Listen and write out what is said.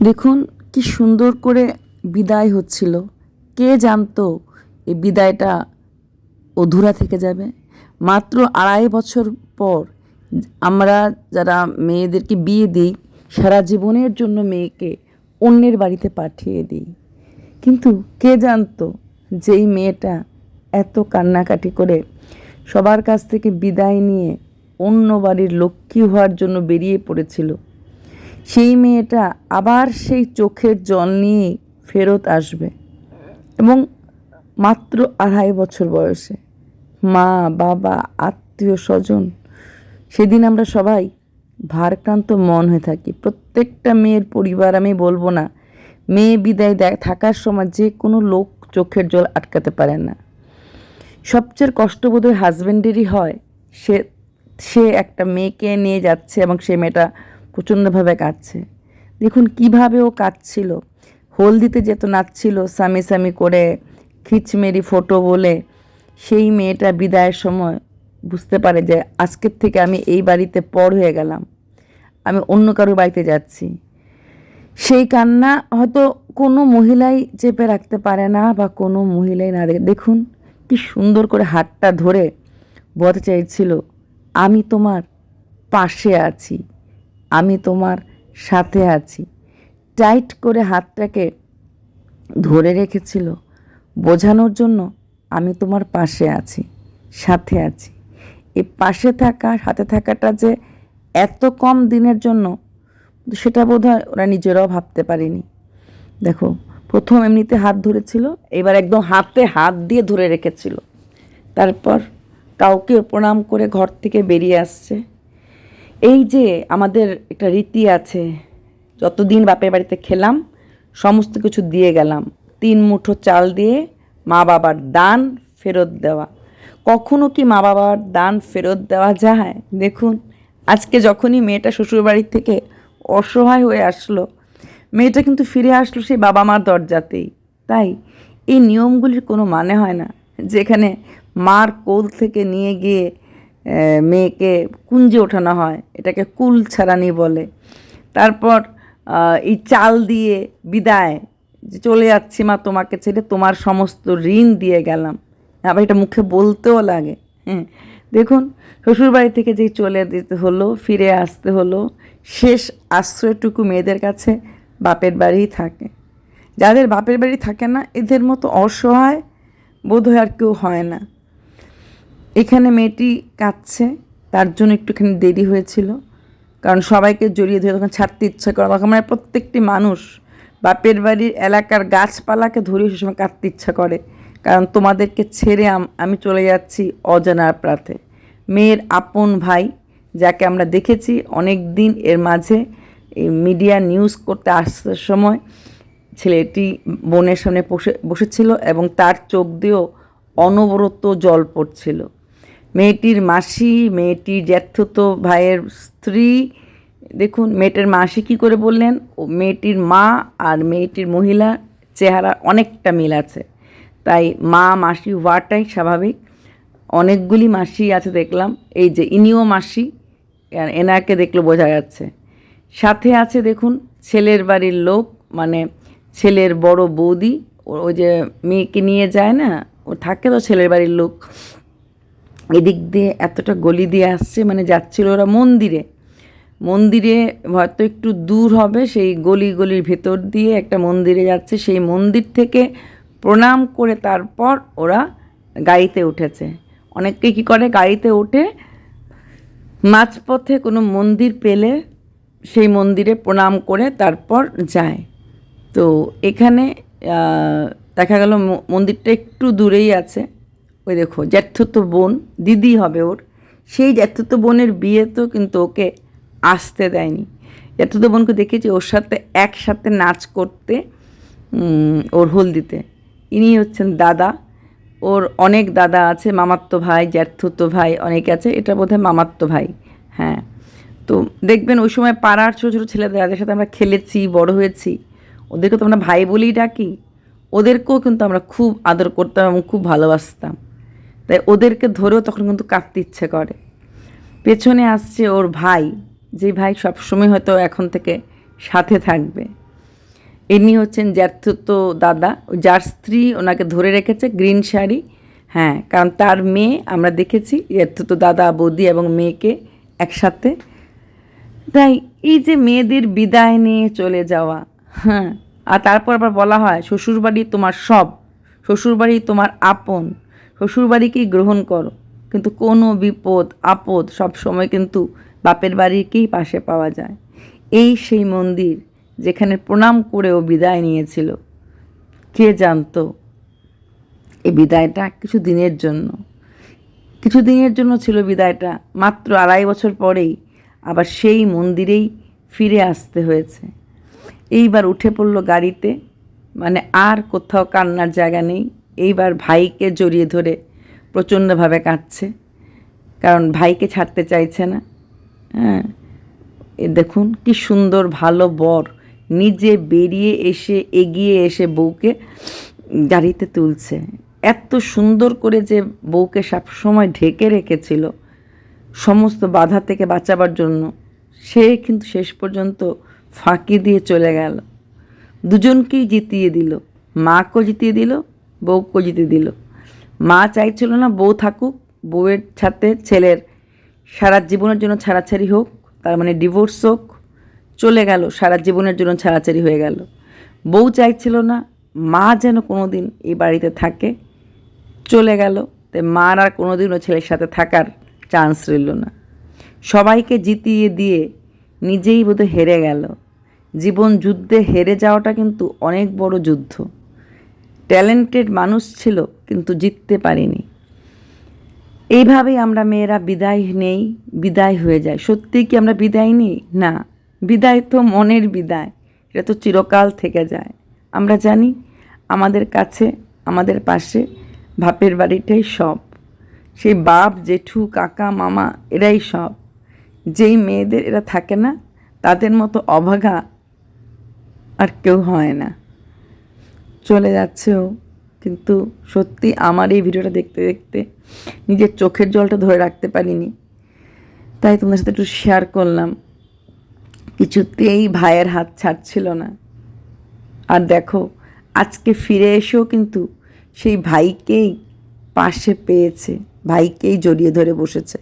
দেখুন কি সুন্দর করে বিদায় হচ্ছিল। কে জানতো এই বিদায়টা অধুরা থেকে যাবে? মাত্র আড়াই বছর পর আমরা যারা মেয়েদেরকে বিয়ে দিই, সারা জীবনের জন্য মেয়েকে অন্যের বাড়িতে পাঠিয়ে দিই। কিন্তু কে জানতো যে এই মেয়েটা এত কান্নাকাটি করে সবার কাছ থেকে বিদায় নিয়ে অন্য বাড়ির লক্ষ্মী হওয়ার জন্য বেরিয়ে পড়েছিল? সেই মেয়েটা আবার সেই চোখের জল নিয়ে ফেরত আসবে। এবং মাত্র আড়াই বছর বয়সে মা, বাবা, আত্মীয় স্বজন, সেদিন আমরা সবাই ভারক্রান্ত মন হয়ে থাকি। প্রত্যেকটা মেয়ের পরিবার, আমি বলব না, মেয়ে বিদায় দেয়, থাকার সময় যে কোনো লোক চোখের জল আটকাতে পারে না। সবচেয়ে কষ্ট বোধহয় হাজব্যান্ডেরই হয়, সে সে একটা মেয়েকে নিয়ে যাচ্ছে এবং সে মেয়েটা প্রচণ্ডভাবে কাঁদছে। দেখুন কীভাবে ও কাঁদছিল। হলদিতে যেত নাচছিল, স্বামী স্বামী করে খিচমেরি ফটো বলে, সেই মেয়েটা বিদায়ের সময় বুঝতে পারে যে আজকের থেকে আমি এই বাড়িতে পর হয়ে গেলাম। আমি অন্য কারও বাড়িতে যাচ্ছি। সেই কান্না হয়তো কোনো মহিলাই চেপে রাখতে পারে না বা কোনো মহিলাই না দেখে। দেখুন কি সুন্দর করে হাতটা ধরে বলতে চাইছিল, আমি তোমার পাশে আছি। আমি তোমার সাথে আছি। টাইট করে হাতটাকে ধরে রেখেছিল। বোঝানোর জন্য আমি তোমার পাশে আছি, সাথে আছি। এই পাশে থাকা, সাথে থাকাটা যে এত কম দিনের জন্য, সেটা বোধ হয় ওরা নিজেরাও ভাবতে পারেনি। দেখো, প্রথম এমনিতে হাত ধরেছিল, এবার একদম হাতে হাত দিয়ে ধরে রেখেছিল। তারপর কাউকে প্রণাম করে ঘর থেকে বেরিয়ে আসছে। এই যে আমাদের একটা রীতি আছে, যতদিন বাপের বাড়িতে খেলাম, সমস্ত কিছু দিয়ে গেলাম। তিন মুঠো চাল দিয়ে মা বাবার দান ফেরত দেওয়া। কখনো কি মা বাবার দান ফেরত দেওয়া যায়? দেখুন, আজকে যখনই মেয়েটা শ্বশুরবাড়ির থেকে অসহায় হয়ে আসলো, মেয়েটা কিন্তু ফিরে আসলো সেই বাবা মার দরজাতেই। তাই এই নিয়মগুলির কোনো মানে হয় না। যেখানে মার কোল থেকে নিয়ে গিয়ে মেয়েকে কুঞ্জে ওঠানো হয়, এটাকে কুল ছাড়ানি বলে। তারপর এই চাল দিয়ে বিদায়, যে চলে যাচ্ছি মা তোমাকে ছেড়ে, তোমার সমস্ত ঋণ দিয়ে গেলাম। আবার এটা মুখে বলতেও লাগে হ্যাঁ। দেখুন, শ্বশুরবাড়ি থেকে যেই চলে যেতে হলো, ফিরে আসতে হলো, শেষ আশ্রয়টুকু মেয়েদের কাছে বাপের বাড়িই থাকে। যাদের বাপের বাড়ি থাকে না, এদের মতো অসহায় বোধহয় আর কেউ হয় না। এখানে মেয়েটি কাঁদছে, তার জন্য একটুখানি দেরি হয়েছিল। কারণ সবাইকে জড়িয়ে ধরে তখন ছাড়তে ইচ্ছা করে তখন মানে প্রত্যেকটি মানুষ বাপের বাড়ির এলাকার গাছপালাকে ধরিয়ে সে সময় কাঁদতে ইচ্ছা করে। কারণ তোমাদেরকে ছেড়ে আম- আমি চলে যাচ্ছি অজানার প্রাতে মেয়ের আপন ভাই, যাকে আমরা দেখেছি অনেক দিন এর মাঝে এই মিডিয়া নিউজ করতে আসার সময়, ছেলেটি বোনের সামনে বসে বসেছিল এবং তার চোখ দিয়েও অনবরত জল পড়ছিল। মেয়েটির মাসি, মেয়েটির জ্যাঠতো ভাইয়ের স্ত্রী। দেখুন, মেয়েটির মাসি কী করে বললেন? ও মেয়েটির মা আর মেয়েটির মহিলা চেহারা অনেকটা মিল আছে। তাই মা, মাসি হওয়াটাই স্বাভাবিক। অনেকগুলি মাসি আছে দেখলাম। এই যে ইনিও মাসি এনাকে দেখলে বোঝা যাচ্ছে। সাথে আছে দেখুন, ছেলের বাড়ির লোক মানে ছেলের বড় বৌদি। ও- ওই যে মেয়েকে নিয়ে যায় না? ও থাকে তো ছেলের বাড়ির লোক। এদিক দিয়ে এতটা গলি দিয়ে আসছে মানে যাচ্ছিল ওরা মন্দিরে। মন্দিরে হয়তো একটু দূর হবে, সেই গলি গলির ভেতর দিয়ে একটা মন্দিরে যাচ্ছে। সেই মন্দির থেকে প্রণাম করে তারপর ওরা গাড়িতে উঠেছে। অনেকে কী করে? গাড়িতে উঠে মাঝপথে কোনো মন্দির পেলে সেই মন্দিরে প্রণাম করে তারপর যায়। তো এখানে দেখা গেল মন্দিরটা একটু দূরেই আছে। ওই দেখো জ্যাঠতো বোন, দিদি হবে ওর। সেই জ্যাঠতো বোনের বিয়ে তো কিন্তু ওকে আসতে দেয়নি। জ্যাঠতো বোনকে দেখেছি ওর সাথে একসাথে নাচ করতে ওর হলদিতে। ইনি হচ্ছেন দাদা। ওর অনেক দাদা আছে, মামাত্ম ভাই জ্যাঠতো ভাই অনেক আছে। এটা বোধহয় মামাত্ম ভাই হ্যাঁ। তো দেখবেন ওই সময় পাড়ার ছোটো ছোটো ছেলেদের, যাদের সাথে আমরা খেলেছি, বড় হয়েছি, ওদেরকে তো আমরা ভাই বলেই ডাকি। ওদেরকেও কিন্তু আমরা খুব আদর করতাম এবং খুব ভালোবাসতাম। তাই ওদেরকে ধরেও তখন কিন্তু কাঁদতে ইচ্ছে করে। পেছনে আসছে ওর ভাই, যে ভাই সবসময় হয়তো এখন থেকে সাথে থাকবে। ইনি হচ্ছেন জ্যাঠতো দাদা, যার স্ত্রী ওনাকে ধরে রেখেছে গ্রিন শাড়ি। হ্যাঁ কারণ তার মেয়ে, আমরা দেখেছি জ্যাঠতো দাদা, বৌদি এবং মেয়েকে একসাথে। তাই এই যে মেয়েদের বিদায় নিয়ে চলে যাওয়া হ্যাঁ আর তারপর আবার বলা হয়, শ্বশুরবাড়ি তোমার সব, শ্বশুরবাড়ি তোমার আপন। শ্বশুরবাড়িকেই গ্রহণ করো। কিন্তু কোনো বিপদ, আপদ সব সময় কিন্তু বাপের বাড়িকেই পাশে পাওয়া যায়। এই সেই মন্দির যেখানে প্রণাম করেও বিদায় নিয়েছিল। কে জানতো এই বিদায়টা কিছু দিনের জন্য। কিছু দিনের জন্য ছিল বিদায়টা, মাত্র আড়াই বছর পরেই আবার সেই মন্দিরেই ফিরে আসতে হয়েছে। এইবার উঠে পড়ল গাড়িতে মানে আর কোথাও কান্নার জায়গা নেই। এইবার ভাইকে জড়িয়ে ধরে প্রচণ্ডভাবে কাঁদছে। কারণ ভাইকে ছাড়তে চাইছে না। হ্যাঁ দেখুন কি সুন্দর ভালো বর। নিজে বেরিয়ে এসে, এগিয়ে এসে বউকে গাড়িতে তুলছে। এত সুন্দর করে যে বউকে সবসময় ঢেকে রেখেছিল সমস্ত বাধা থেকে বাঁচাবার জন্য, সে কিন্তু শেষ পর্যন্ত ফাঁকি দিয়ে চলে গেল। দুজনকেই জিতিয়ে দিল। মাকেও জিতিয়ে দিল বউকেও জিতিয়ে দিল। মা চাইছিল না বউ থাকুক, বউয়ের সাথে ছেলের সারা জীবনের জন্য ছাড়াছাড়ি হোক, তার মানে ডিভোর্স হোক, চলে গেল, সারা জীবনের জন্য ছাড়াছাড়ি হয়ে গেল। বউ চাইছিল না মা যেন কোনো দিন এই বাড়িতে থাকে, চলে গেল তাই মার আর কোনো দিনও ছেলের সাথে থাকার চান্স রইল না। সবাইকে জিতিয়ে দিয়ে নিজেই বোধহয় হেরে গেল। জীবন যুদ্ধে হেরে যাওয়াটা কিন্তু অনেক বড় যুদ্ধ। ট্যালেন্টেড মানুষ ছিল, কিন্তু জিততে পারিনি। এইভাবেই আমরা মেয়েরা বিদায় নেই, বিদায় হয়ে যায়। সত্যিই কি আমরা বিদায় নিই? না, বিদায় তো মনের বিদায়, এটা তো চিরকাল থেকে যায়। আমরা জানি আমাদের কাছে, আমাদের পাশে বাপের বাড়িটাই সব। সেই বাপ, জেঠু, কাকা, মামা, এরাই সব। যেই মেয়েদের এরা থাকে না, তাদের মতো অভাগা আর কেউ হয় না। চলে যাচ্ছেও কিন্তু সত্যি আমার এই ভিডিওটা দেখতে দেখতে নিজের চোখের জলটা ধরে রাখতে পারিনি। তাই তোমাদের সাথে একটু শেয়ার করলাম। কিছুতেই ভাইয়ের হাত ছাড়ছিল না। আর দেখো, আজকে ফিরে এসেও কিন্তু সেই ভাইকেই পাশে পেয়েছে, ভাইকেই জড়িয়ে ধরে বসেছে।